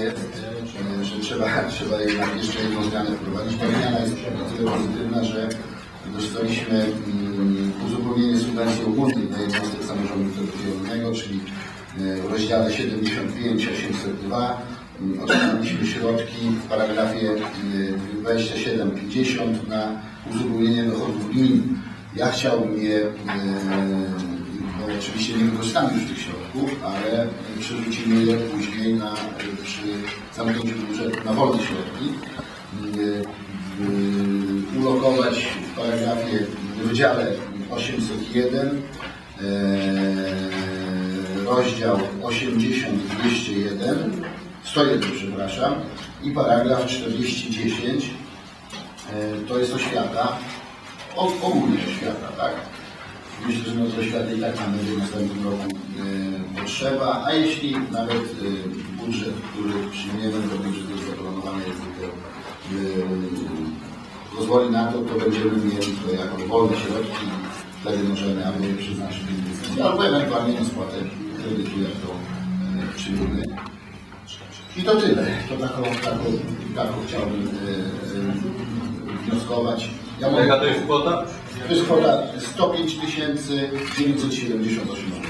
e, że trzeba, trzeba jednak jeszcze jedną zmianę wprowadzić. Ta zmiana jest o tyle pozytywna, że dostaliśmy mm, uzupełnienie subwencji ogólnej dla jednostek samorządu terytorialnego, czyli e, w rozdziale 75 802 mm, otrzymaliśmy środki w paragrafie mm, 2750 na uzupełnienie dochodów gmin. Ja chciałbym je, e, oczywiście nie wykorzystamy już tych środków, ale przerzucimy je później na, przy zamknięciu budżetu na wolne środki. E, e, Ulokować w paragrafie, w wydziale 801 e, rozdział 80 201 101 przepraszam i paragraf 4010 e, to jest oświata ogólnie oświata, tak? Myślę, że no oświaty i tak nam będzie w następnym roku e, potrzeba, a jeśli nawet e, budżet, który przyjmiemy, to budżet jest zaplanowany, jest tylko e, pozwoli na to, to będziemy mieli to jako wolne środki, wtedy możemy albo je przeznaczyć do inwestycji, albo ewentualnie na spłatę kredytu, jak to e, czynimy. I to tyle. To taką, taką, taką chciałbym wnioskować. Ja mogę- Jaka to jest kwota? to jest kwota 105 978 zł.